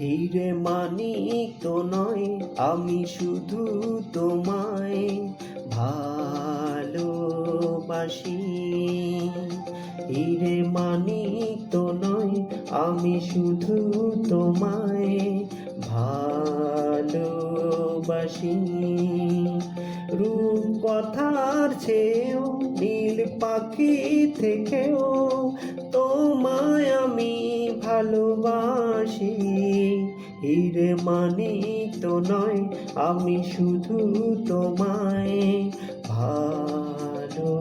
হিরে মানি তো নয়, আমি শুধু তোমায় ভালোবাসি। হিরে মানি তো নয়, আমি শুধু তোমায় ভালোবাসি। রূপ কথার চেয়েও নীল পাখি থেকেও তোমায় আমি ভালোবাসি। হিরে মানি তো নয় আমি শুধু তোমায় ভালোবাসি।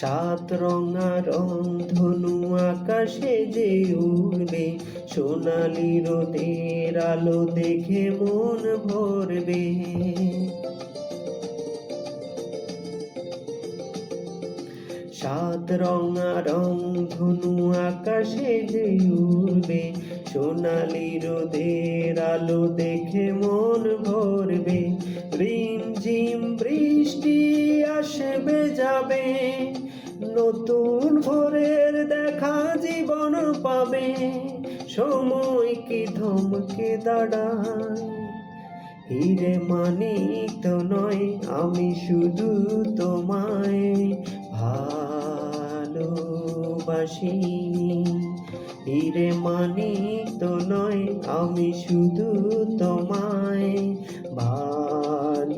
সাত রঙা রং ধনু আকাশে যে উড়বে, সোনালি রোদের আলো দেখে মন ভরবে। সাত রঙা রং ধনু আকাশে যে উড়বে, সোনালি রোদের আলো দেখে মন ভরবে। রিম ঝিম বৃষ্টি যাবে। নতুন ভোরের দেখা জীবন পাবে। সময় কি ধমকে দাঁড়ায়? হিরে মানিক তো নয়, আমি শুধু তোমায় ভালোবাসি। হিরে মানিক তো নয়, আমি শুধু তোমায় ভালোবাসি।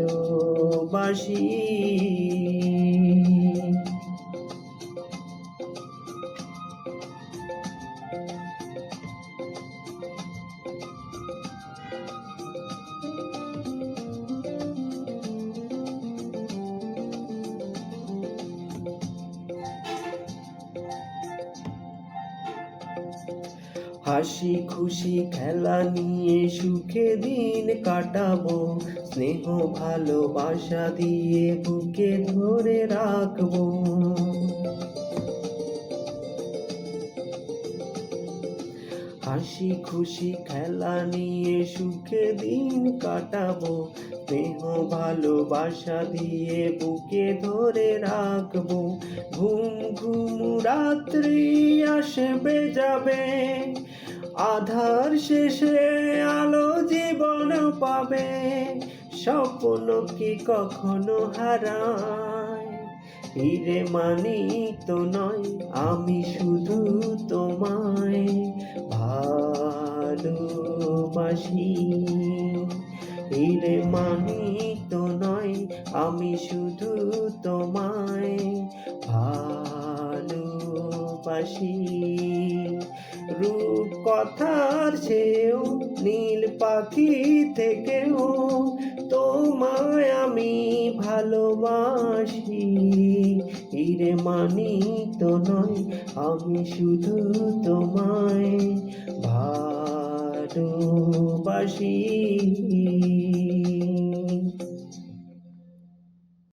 হাসি খুশি খেলা নিয়ে সুখে দিন কাটাবো। স্নেহ ভালোবাসা দিয়ে বুকে ধরে রাখব। হাসি খুশি খেলা নিয়ে সুখে দিন কাটাবো। স্নেহ, ভালোবাসা দিয়ে বুকে ধরে রাখব। ঘুম ঘুম রাত্রি আসবে, যাবে। আধার শেষে আলো জীবন পাবে। স্বপ্ন কি কখনো হারায়? হিরে মানিক তো নয়, আমি শুধু তোমায় ভালোবাসি। হিরে মানিক তো নয়, আমি শুধু তোমায় ভালোবাসি। রূপ কথার চেয়েও নীল পাখি থেকেও তোমায় আমি ভালোবাসি। হিরে মানিক তো নয় আমি শুধু তোমায় ভালোবাসি।